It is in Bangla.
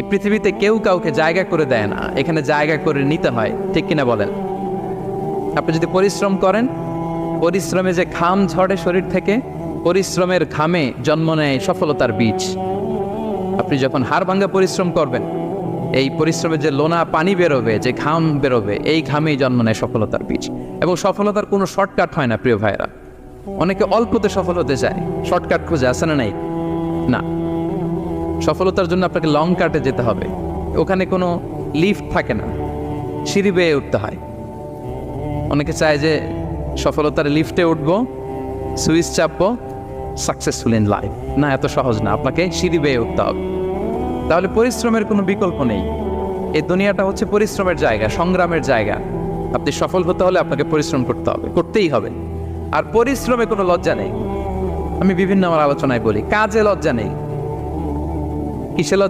এই পৃথিবীতে কেউ কাউকে জায়গা করে দেয় না। এখানে জায়গা করে নিতে হয়। ঠিক কিনা বলেন? আপনি যদি পরিশ্রম করেন, পরিশ্রমে যে ঘাম ঝরে শরীর থেকে, পরিশ্রমের ঘামে জন্ম নেয় সফলতার বীজ। আপনি যখন হাড় ভাঙ্গা পরিশ্রম করবেন, এই পরিশ্রমে যে লোনা পানি বেরোবে, যে ঘাম বেরোবে, এই ঘামেই জন্ম নেয় সফলতার বীজ। এবং সফলতার কোনো শর্টকাট হয় না, প্রিয় ভাইরা অনেকে অল্পতে সফল হতে চায়। শর্টকাট খুঁজে আসে না নাই? না। সফলতার জন্য আপনাকে লং কাটে যেতে হবে। ওখানে কোনো লিফট থাকে না। সিঁড়ি বেয়ে উঠতে হয়। অনেকে চায় যে সফলতার লিফটে উঠবো, সুইচ চাপবো সাকসেসফুল ইন লাইফ না, এত সহজ না। আপনাকে সিঁড়ি বেয়ে উঠতে হবে। তাহলে পরিশ্রমের কোনো বিকল্প নেই। এই দুনিয়াটা হচ্ছে পরিশ্রমের জায়গা, সংগ্রামের জায়গা। আপনি সফল হতে হলে আপনাকে পরিশ্রম করতে হবে, করতেই হবে। আর পরিশ্রমে কোনো লজ্জা নেই। আমি বিভিন্ন আমার আলোচনায় বলি, কাজে লজ্জা নেই। কিসে লজ্জা